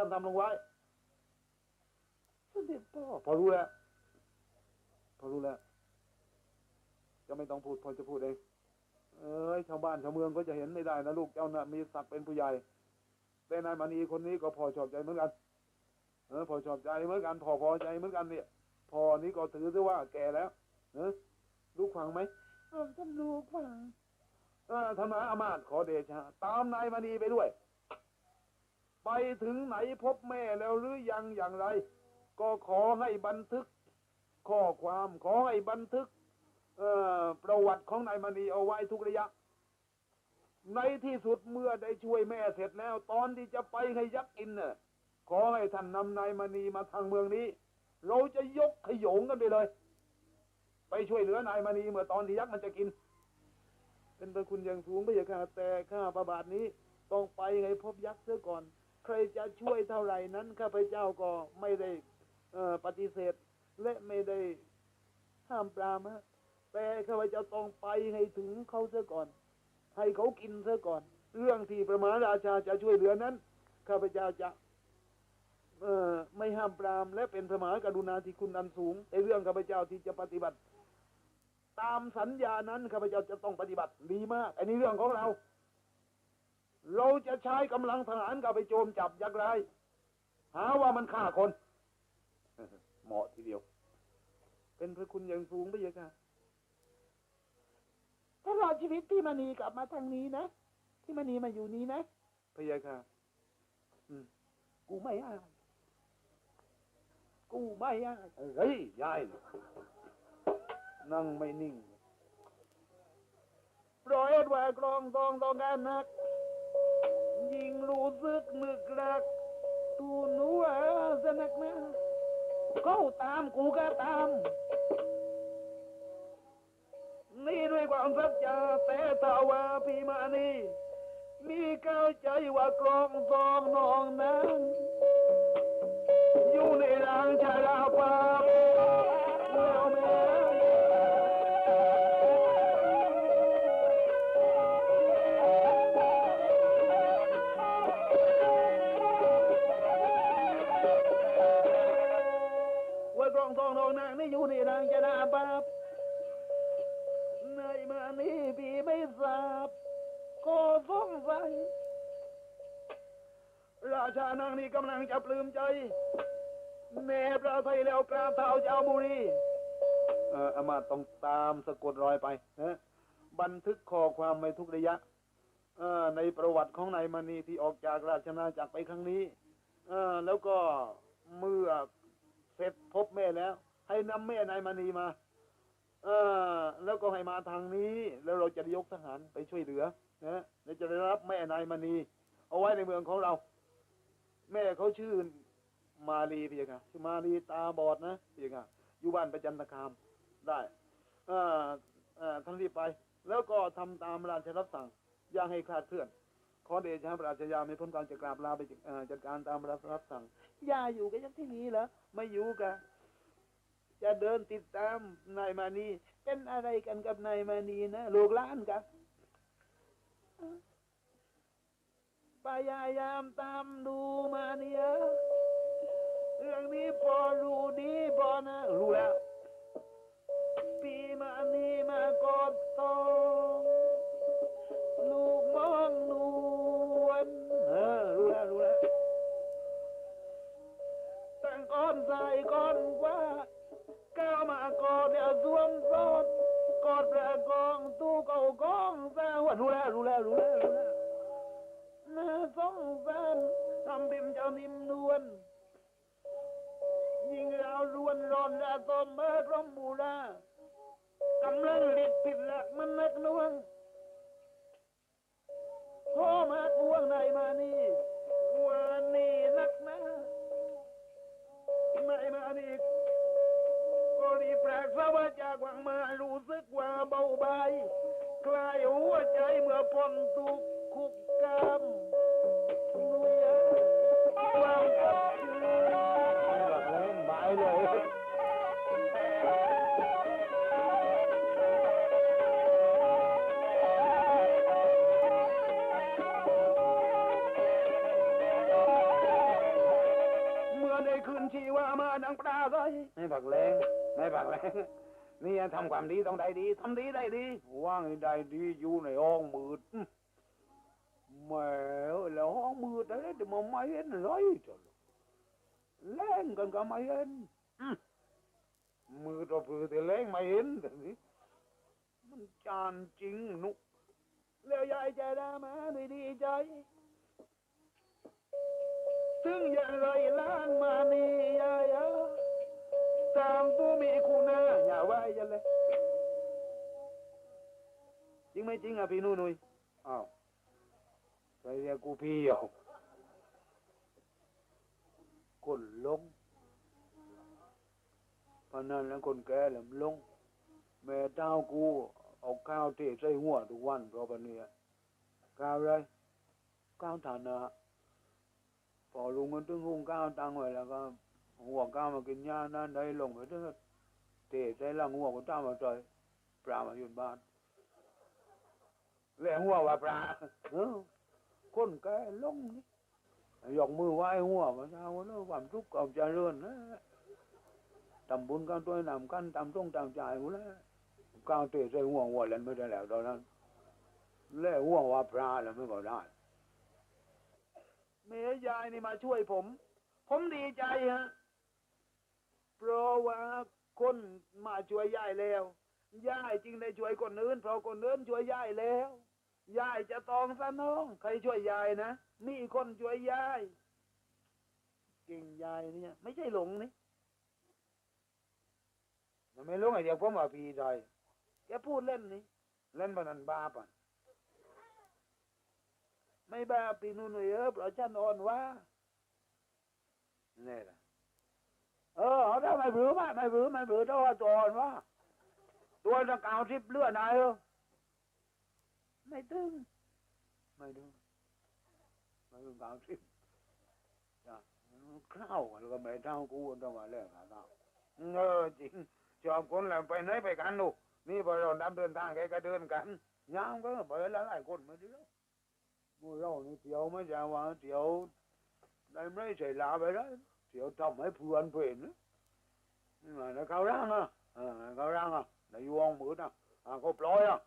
ท่านทำลงไว้เสด็จพ่อพอรู้แล้วพอรู้แล้วจะไม่ต้องพูดพอจะพูดเองเอ้ยชาวบ้านชาวเมืองก็จะเห็นไม่ได้นะลูกเจ้าน่ะมีศักดิ์เป็นผู้ใหญ่แต่นายมณีคนนี้ก็พอชอบใจเหมือนกันเออพอชอบใจเหมือนกันพอพอใจเหมือนกันเนี่ย พอนี้ก็ถือซะว่าแก่แล้วเออลูกฟังไหมเออท่านลูกฟังเออธรรมาอามาตย์ขอเดชะตามนายมณีไปด้วย ไปถึงไหนพบแม่แล้วหรือยังอย่างไร ก็ขอให้บันทึกข้อความขอให้บันทึกประวัติของนายมณีเอาไว้ทุกระยะ ในที่สุดเมื่อได้ช่วยแม่เสร็จแล้ว ตอนที่จะไปให้ยักษ์กินเน่ะขอให้ท่านนำนายมณีมาทางเมืองนี้ เราจะยกขยงกันไปเลย ไปช่วยเหลือนายมณีเมื่อตอนที่ยักษ์มันจะกิน เป็นพระคุณอย่างสูงพระยาค่ะแต่ข้าประบาทนี้ต้องไปให้พบยักษ์เสียก่อน รจะช่วยเท่าไหร่นั้นข้าพเจ้าก็ไม่ได้ปฏิเสธ และไม่ได้ห้ามปรามฮะแต่ข้าพเจ้าต้องไปให้ถึงเขาเสียก่อน ให้เขากินเสียก่อน เรื่องที่ประมาราชาจะช่วยเหลือนั้นข้าพเจ้าจะเอ่อไม่ห้ามปราม และเป็นพระมากรุณาธิคุณอันสูงในเรื่องข้าพเจ้าที่จะปฏิบัติ ตามสัญญานั้นข้าพเจ้าจะต้องปฏิบัติดีมาก อันนี้เรื่องของเรา เราจะใช้กำลังทหารกับไปโจมจับยักษ์ร้ายหาว่ามันฆ่าคน เหมาะทีเดียว เป็นพระคุณอย่างสูงพระเยาค่ะถ้ารอดชีวิตพี่มณีกลับมาทางนี้นะพี่มณีมาอยู่นี้นะพระยาค่ะอืมกูไม่อาย กูไม่อายเฮ้ยยายนั่งไม่นิ่งปล่อยว่ากรองตองต้องการนัก ยิงรู้สึกนึกรัก ตูนูเออสนักนะเขาตามกูก็ตาม นี่ด้วยความสัจจะแต่ถ้าว่าพี่มานี่มีเข้าใจว่ากรองซองนองนั้นอยู่ในรางชาลาปา ราชานางนี้กำลังจะปลื้มใจ แม่พระไทยแล้วกราบเท้าเจ้าบุรีเอออามาตย์ต้องตามสะกดรอยไปนะบันทึกข้อความไว้ทุกระยะเออในประวัติของนายมณีที่ออกจากราชนาจักรไปครั้งนี้เออแล้วก็เมื่อเสร็จพบแม่แล้ว ให้นำแม่นายมณีมา เออแล้วก็ให้มาทางนี้ แล้วเราจะยกทหารไปช่วยเหลือ นะแล้วจะได้รับแม่นายมณีเอาไว้ในเมืองของเรา แม่เขาชื่อมาลีพี่ค่ะชื่อมาลีตาบอดนะพี่ค่ะอยู่บ้านประจันตคามได้อ่อเอ่อท่านรีบไป แล้วก็ทำตามราชรับสั่งอย่าให้คลาดเคลื่อน ขอเดชะพระราชยาไม่พ้นการจะกราบลาไปจัดการตามรับรับสั่งย่าอยู่กันยังที่นี้เหรอไม่อยู่กะจะเดินติดตามนายมานีเป็นอะไรกันกับนายมานีนะลูกล้านกัน พยายามตามดูมาเนี่ยเรื่องนี้พอรู้ดีพอนะรู้แล้วปีมานีมากอดตองลูกมองนวลเออรู้แล้วรู้แล้วตั้งก้อนใส่ก้อนว่าก้าวมากอดเดี๋ยวสวมซอด กอดประกองตู้เก่ากองสาวันรู้แล้วรู้แล้วรู้แล้วรู้แล้วน่าสงสารทำพิมเจ้านิ่มนวลยิงเรารวนร้อนระตมเมื่อรมบูรากำลังเล็ดผิดหลักมันนักหน่วงพ่อมากวงในมานี่วันนี้นักนะในมานี่ก็ รีแปลกสวาจากวังมารู้สึกว่าเบาใบายคลายหัวใจเมื่อพ้นทุกข์คุกกรรม ไม่ผักแรงไม่ผักแรงนี่ทำความดีต้องได้ดีทำดีได้ดีว่างให้ได้ดีอยู่ในห้องมืดอื้อแหมแล้วห้องมืดอะไรเดี๋ยวมาไม่เห็นอะไรจ้ะแรงกันก็ไม่เห็นอื้อมืดเราเพื่อแต่แรงไม่เห็นแต่นี่มันจานจริงนุกแล้วยายใจได้มาด้วยดีใจถึงอย่างไรล้านมานี่ยายเอ้อ ตามตัวมีคุณาอย่าไว้อยันเลยจริงไหมจริงอะพี่นุ่นุยอ้าวใครเรียกกูพี่เหรอคนลงพนันแล้วคนแก่แหลมลง แม่เต้ากูเอาข้าวเทใส่หัวทุกวันเพราะปนเนี้ข้าวไรข้าวฐานะพอลุงมันตึงหุงข้าวตังไว้แล้วก็ หัวข้ามากินหญ้านั่นได้ลงไปเถอะเทใส่หลังหัวก็ตามมาใจปลามาอยู่บ้านแล้วหัวว่าปลาเออคนแก่ลงนี่ยกมือไหว้หัวมาเช้าแล้วความทุกข์ความเจริญนะทำบุญกันตัวนำกันทำต้องตามใจหมดแล้วก้าวเตะใส่หัวหัวเล่นไม่ได้แล้วตอนนั้นแล้วหัวว่าปลาแล้วไม่ก็ได้แม่ยายนี่มาช่วยผม ผมดีใจฮะ เพราะว่าคนมาช่วยยายแล้วยายจึงได้ช่วยคนอื่นเพราะคนอื่นช่วยยายแล้วยายจะตองซะน้องใครช่วยยายนะมีคนช่วยยายเก่งยายเนี่ย ไม่ใช่หลงนี่มันไม่รู้ไอ้เดียวผมว่าพี่ใจแกพูดเล่นนี่เล่นพนันบ้าปะไม่บ้าปีนู่นเยออเพราะฉันอ่อนว่านี่แหละ เออเอาได้ไม่บือมาไม่บือไม่บือเท่าว่าตัวอ่อนว่าตัวตะกาวทิพย์เลือดนายเออไม่ตึงไม่ดูไม่ดูกาวทิพย์จ้ะข้าวแล้วก็ไม่เท่ากูต้องมาเลิกหาข้าวเออจริงชอบคนแล้วไปไหนไปกันลูกนี่พอเราดำเดินทางแกก็เดินกันยามก็ไปหลายๆคนมาเดียวพวกเรานี่เที่ยวไม่ใช่ว่าเที่ยวได้ไม่ใช่ลาไปแล้ว เที่ยวทำให้เพื่อนเป็นนะนี่มาแล้วเขาร่างอะเขาร่างอะในยวงมือนะอ่าเขาปล่อยอะ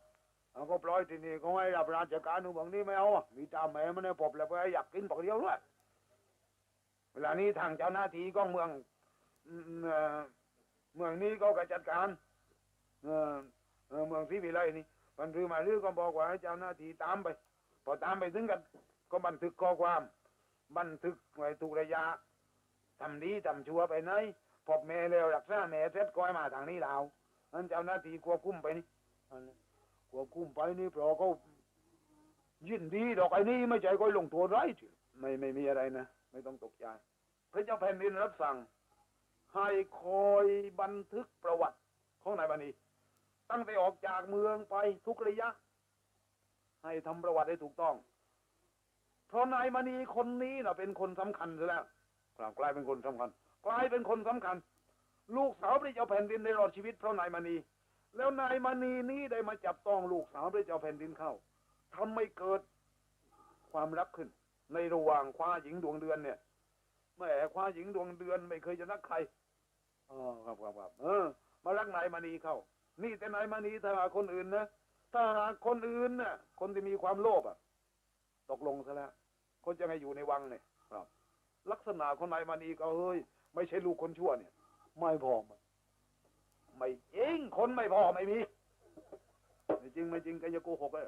เขาปล่อยที่นี่เขาให้รับราชการหนูบางนี่ไม่เอาอะมีตามแม่มันเนี่ยปบแล้วไปอยากกินปอกเดียวด้วยเวลานี้ทางเจ้าหน้าที่ก็เมืองเมืองนี้ก็กจัดการเออเมืองศรีวิไลนี่มันรือมาเรือก็บอกว่าให้เจ้าหน้าที่ตามไป พอตามไปถึงกัน ก็บันทึกข้อความ บันทึกไว้ทุกระยะ ทำดีทำชั่วไปไหนพบแม่แล้วรักษาแม่เสร็จก็ให้มาทางนี้เรานั่นเจ้าหน้าที่ควบคุมไปนี่อันนั้นควบคุมไปนี่เพราะเขายินดีดอกไอ้นี่ไม่ใช่ก็ลงโทษไรทีไม่ไม่มีอะไรนะ ไม่ต้องตกใจพระเจ้าแผ่นดินรับสั่ง ให้คอยบันทึกประวัติของนายบันีตั้งแต่ออกจากเมืองไปทุกระยะ ให้ทำประวัติให้ถูกต้อง เพราะนายมณีคนนี้นะเป็นคนสำคัญซะแล้ว ครับกลายเป็นคนสำคัญ กลายเป็นคนสำคัญ ลูกสาวพระเจ้าแผ่นดินได้รอดชีวิตเพราะนายมณี แล้วนายมณีนี้ได้มาจับต้องลูกสาวพระเจ้าแผ่นดินเข้าทำให้เกิดความรักขึ้น ในระหว่างคว้าหญิงดวงเดือนเนี่ยแม่คว้าหญิงดวงเดือนไม่เคยจะรักใครอ๋อครับครับครับเออ มารักนายมณีเข้า นี่แต่นายมณีถ้าหาคนอื่นนะถ้าหาคนอื่นน่ะ คนที่มีความโลภอะ ตกลงซะแล้วคนจะไม่อยู่ในวังเนี่ย ลักษณะคนนายมณีก็เฮ้ย ไม่ใช่ลูกคนชั่วเนี่ย ไม่พอมันไม่จริงคนไม่พอไม่มีไม่จริงไม่จริงแกจะโกหกเลย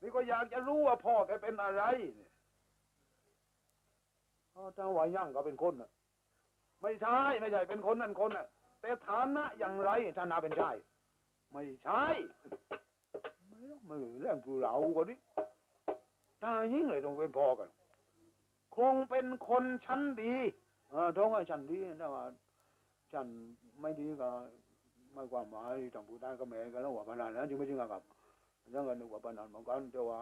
นี่ก็อยากจะรู้ว่าพ่อแกเป็นอะไรเนี่ยอ้าวถ้าว่ายั่งก็เป็นคนน่ะ ไม่ใช่ไม่ใช่เป็นคนนั่นคนน่ะ แต่ฐานะอย่างไรฐานะเป็นชายไม่ใช่ไม่ต้องไม่เรื่องผู้เหล่ากว่านี้ถ้ายิ่งเลยต้องเป็นพ่อกัน คงเป็นคนชั้นดีเออท้องว่าชั้นดีแต่ว่าชั้นไม่ดีก็ไม่ความหมายทางผู้ใต้ก็แม่กันแล้วว่าพนันแล้วจริงไม่จริงครับยังกันนึกว่าพนันเหมือนกันแต่ว่า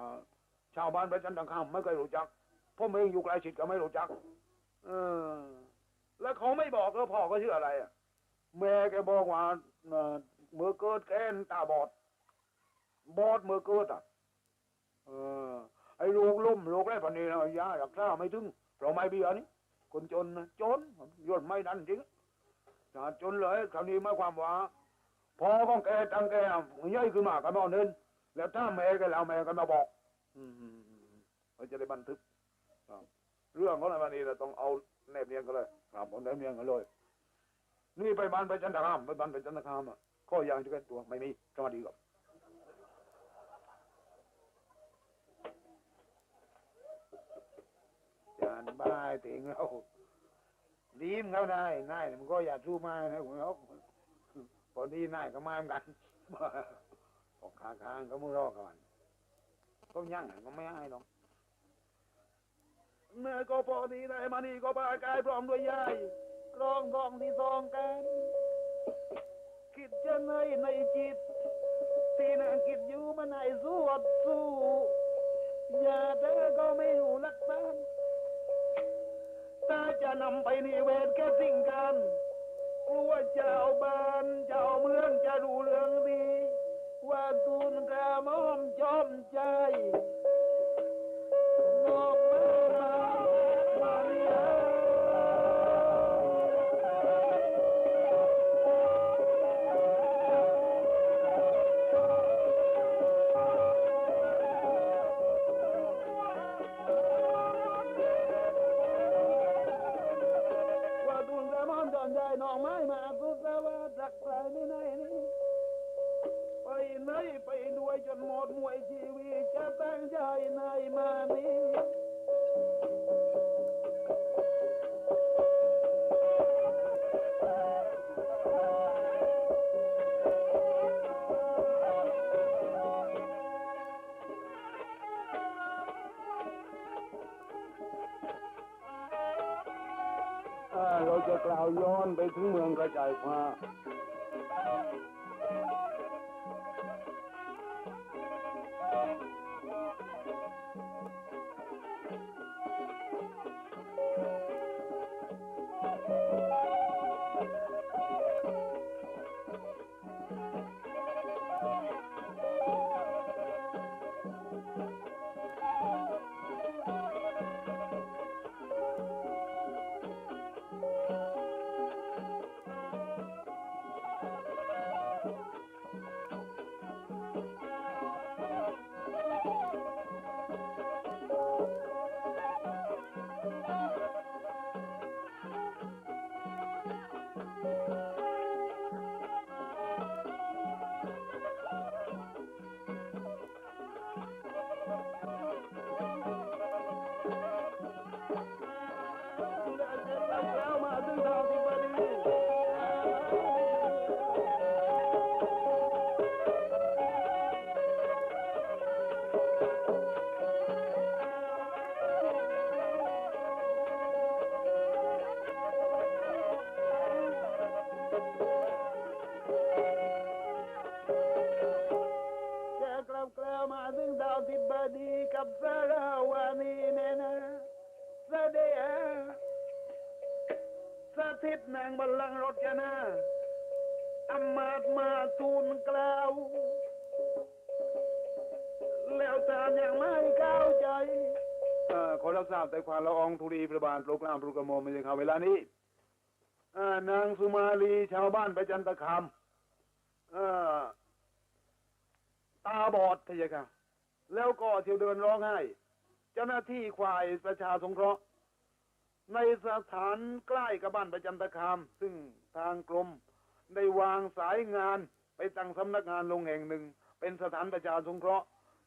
ชาวบ้านประจันตังข้ามไม่เคยรู้จักพ่อเองอยู่ใกลชิดก็ไม่รู้จัก เออ แล้วเขาไม่บอกแล้วพ่อก็ชื่ออะไรอะแม่แกบอกว่าเออเมื่อเกิดแกนตาบอด บอดเมื่อเกิดอะ เออ ไอ้ลูกลุ่มลูกไรพันนี้นะยารักษาไม่ถึงเพราะไม่เบี้ยนี่คนจนนะจนยนไม่ดันจริงจนเลยคราวนี้มาความว่าพอของแกตั้งแกย่อยขึ้นมากันมาเนินแล้วถ้าแม่แกแล้วแม่กันมาบอก อืมเราจะได้บันทึกเรื่องของอะไรนี่เราต้องเอาแนบเนียนกันเลยครับเอาแนบเนียนกันเลย นี่ไปบ้านไปจันทคามไปบ้านไปจันทคามอะข้อยางที่กันตัวไม่มีสวัสดีครับ จานบ้ายติงเราดีมเขานายนายมันก็อย่าสู้มานะคุณเขาพอดีนายก็มาเหมือนกันออกขาค้างก็มือรอก่อนก็ยั่งก็ไม่ให้หรอกเมื่อก็พอดีได้มานี่ก็ปากายพร้อมด้วยยายกรองทองที่ซองกัน คิดจะในในจิต ที่นางคิดอยู่มาในสวดสู้ อย่าเธอก็ไม่รู้ลักษานถ้า จะนำไปนิเวศแค่สิ่งกันกลัวเจ้าบ้านเจ้าเมืองจะรู้เรื่องดี ว่าตูนกระม่อมจอมใจ จะกล่าวย้อนไปถึงเมืองกระจายฟ้า ตย์มาทูลกล่าวแล้วตามอย่างไม่เข้าใจอขอรับทราบแต่ความละอองธุรีประบาทโปรกรามปรุกระโมมไม่ใช่ข่าวเวลานี้นางสุมาลีชาวบ้านประจันตคามตาบอดพะยค่ะ แล้วก็เที่ยวเดินร้องไห้เจ้าหน้าที่ควายประชาสงเคราะห์ ในสถานใกล้กับบ้านประจันตคาม ซึ่งทางกรมได้วางสายงาน ตั้งสำนักงานลงแห่งหนึ่ง เป็นสถานประชาสงเคราะห์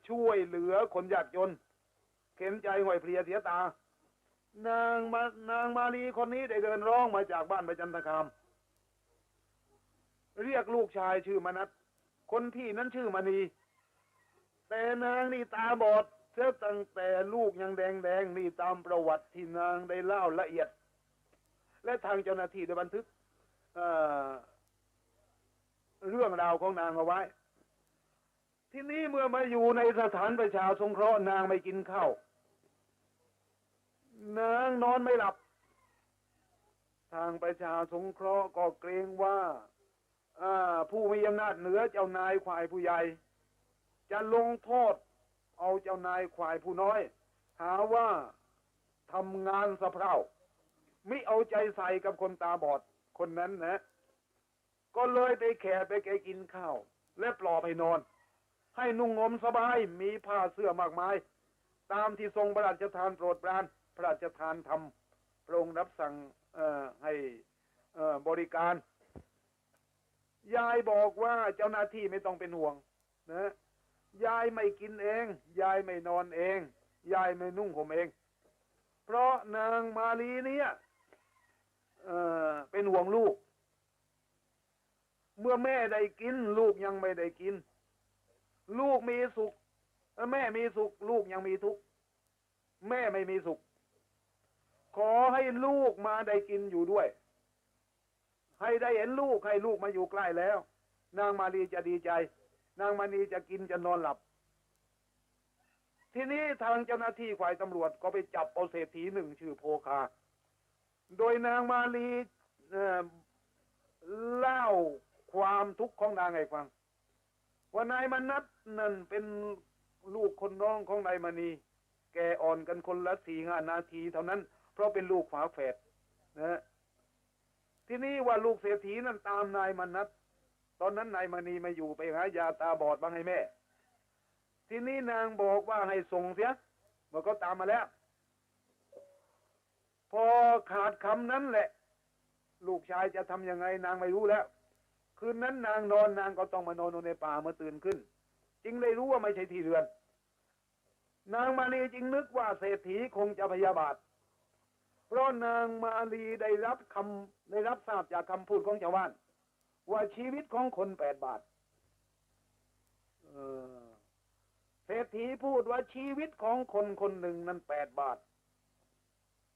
ช่วยเหลือคนยากจน เข็นใจห่วยเพลียเสียตา นางมานางมาลีคนนี้ได้เดินร้องมาจากบ้านประจันตคาม เรียกลูกชายชื่อมนัสคนพี่นั้นชื่อมณี แต่นางนี่ตาบอดเสียตั้งแต่ลูกยังแดงแดงนี่ตามประวัติที่นางได้เล่าละเอียด และทางเจ้าหน้าที่ได้บันทึก เรื่องราวของนางเอาไว้ ที่นี้เมื่อมาอยู่ในสถานประชาสงเคราะห์นางไม่กินข้าวนางนอนไม่หลับ ทางประชาสงเคราะห์ก็เกรงว่าอ่าผู้มีอำนาจเหนือเจ้านายควายผู้ใหญ่ จะลงโทษเอาเจ้านายควายผู้น้อย หาว่าทำงานสะเพร่าไม่เอาใจใส่กับคนตาบอดคนนั้นนะ ก็เลยไปแขกไปแกกินข้าว และปลอบให้นอน ให้นุ่งห่มสบายมีผ้าเสื้อมากมาย ตามที่ทรงพระราชทานโปรดปรานพระราชทานทำพระองค์รับสั่งให้บริการ ยายบอกว่าเจ้าหน้าที่ไม่ต้องเป็นห่วงนะยายไม่กินเอง ยายไม่นอนเอง ยายไม่นุ่งห่มเอง เพราะนางมาลีเนี่ยเเป็นห่วงลูก เมื่อแม่ได้กิน ลูกยังไม่ได้กิน ลูกมีสุขแม่มีสุข ลูกยังมีทุกข์แม่ไม่มีสุข ขอให้ลูกมาได้กินอยู่ด้วย ให้ได้เห็นลูกให้ลูกมาอยู่ใกล้แล้ว นางมาลีจะดีใจ นางมาลีจะกินจะนอนหลับ ทีนี้ทางเจ้าหน้าที่ฝ่ายตำรวจก็ไปจับเอาเศรษฐีหนึ่งชื่อโพคา โดยนางมาลีเล่า ความทุกข์ของนางให้ฟัง ว่านายมนัทนั่นเป็นลูกคนน้องของนายมณี แกอ่อนกันคนละสี่ห้านาทีเท่านั้น เพราะเป็นลูกฝาแฝดนะฮะที่นี้ว่าลูกเศรษฐีนั่นตามนายมนัทตอนนั้นนายมณีมาอยู่ไปหายาตาบอดบ้างให้แม่ ที่นี้นางบอกว่าให้ส่งเสียมันก็ตามมาแล้ว พอขาดคำนั้นแหละ ลูกชายจะทำยังไงนางไม่รู้แล้ว คืนนั้นนางนอนนางก็ต้องมานอนในป่าเมื่อตื่นขึ้น จึงได้รู้ว่าไม่ใช่ที่เรือน นางมาลีจึงนึกว่าเศรษฐีคงจะพยาบาท เพราะนางมาลีได้รับคำได้รับทราบจากคำพูดของชาวบ้าน ว่าชีวิตของคนแปดบาทเออเศรษฐีพูดว่าชีวิตของคนคนหนึ่งนั้นแปดบาท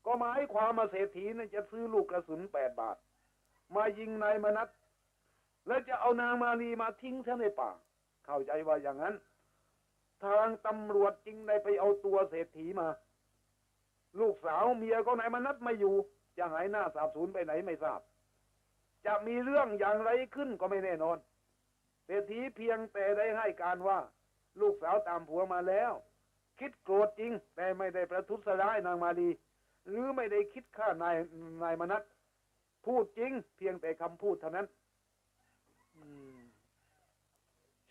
ก็หมายความมาเศรษฐีนั้นจะซื้อลูกกระสุนแปดบาท มายิงนายมนัส แล้วจะเอานางมาลีมาทิ้งซะในป่า เข้าใจว่าอย่างนั้น ทางตำรวจจึงได้ไปเอาตัวเศรษฐีมา ลูกสาวเมียของนมานัสไม่อยู่ จะหายหน้าสาบสูญไปไหนไม่ทราบ จะมีเรื่องอย่างไรขึ้นก็ไม่แน่นอน เศรษฐีเพียงแต่ได้ให้การว่า ลูกสาวตามผัวมาแล้ว คิดโกรธจริง แต่ไม่ได้ประทุษร้ายนางมาลีหรือไม่ได้คิดฆ่านายนายมนัสพูดจริง เพียงแต่คำพูดเท่านั้น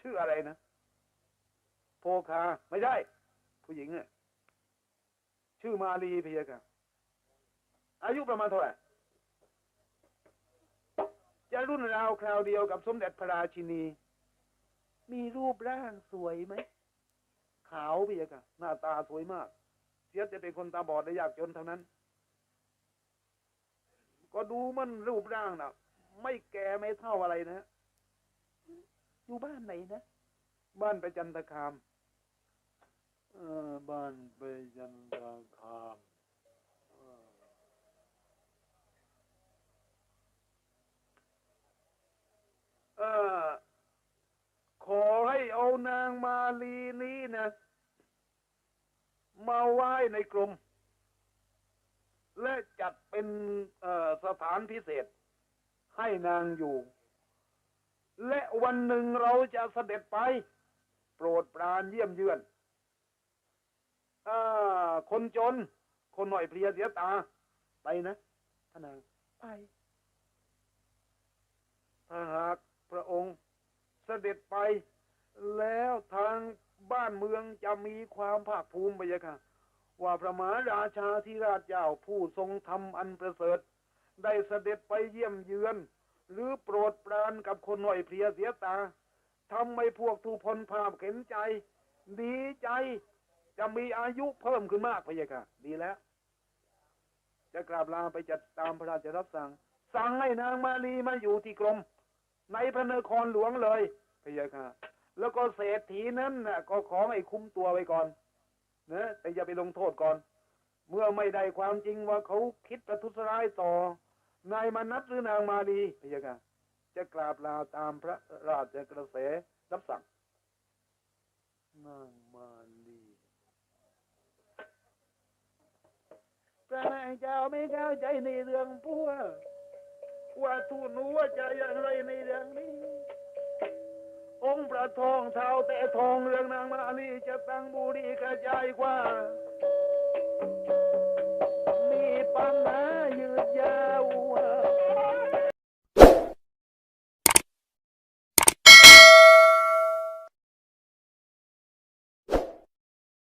ชื่ออะไรนะ โพคา ไม่ใช่ ผู้หญิงเนี่ยชื่อมาลีเพียกะอายุประมาณเท่าไหร่จะรุ่นราวคราวเดียวกับสมเด็จพระราชินี มีรูปร่างสวยไหม ขาวเพียกะหน้าตาสวยมาก เสียจะเป็นคนตาบอดและยากจนเท่านั้น ก็ดูมันรูปร่างนะไม่แก่ไม่เท่าอะไรนะ อยู่บ้านไหนนะ บ้านไปจันทคามเออบ้านไปยันตาคามเออขอให้เอานางมาลีนี้นะ มาไหว้ในกรมและจัดเป็นสถานพิเศษ ให้นางอยู่ และวันหนึ่งเราจะเสด็จไป โปรดปรานเยี่ยมเยือนอาคนจน คนหน่อยเพลียเสียตา ไปนะพระนางไปถ้าหากพระองค์เสด็จไป แล้วทางบ้านเมืองจะมีความภาคภูมิไปยะค่ะ ว่าพระมหาราชาธิราชเจ้าผู้ทรงธรรมอันประเสริฐ ได้เสด็จไปเยี่ยมเยือน หรือโปรดปรานกับคนหน่อยเพลียเสียตาทำให้พวกทุพลภาพเข็นใจ ดีใจจะมีอายุเพิ่มขึ้นมากพะยะค่ะ ดีแล้ว จะกราบลาไปจัดตามพระราชรับสั่ง สั่งให้นางมาลีมาอยู่ที่กรม ในพระนครหลวงเลยพะยะค่ะ แล้วก็เศรษฐีนั้นน่ะก็ขอให้คุ้มตัวไว้ก่อนนะแต่อย่าไปลงโทษก่อน เมื่อไม่ได้ความจริงว่าเขาคิดประทุษร้ายต่อ นายมนัสหรือนางมาดีพยาการจะกราบลาตามพระราชกระแสรับสั่ง นางมาลีพระนายเจ้าไม่เข้าใจในเรื่องพวว่าทูนูว่าจะอย่างไรในเรื่องนี้ องค์พระทองเท้าแต่ทองเรื่องนางมาลีจะตั้งบุรีกระจายกว่า มีปัญหายืดยา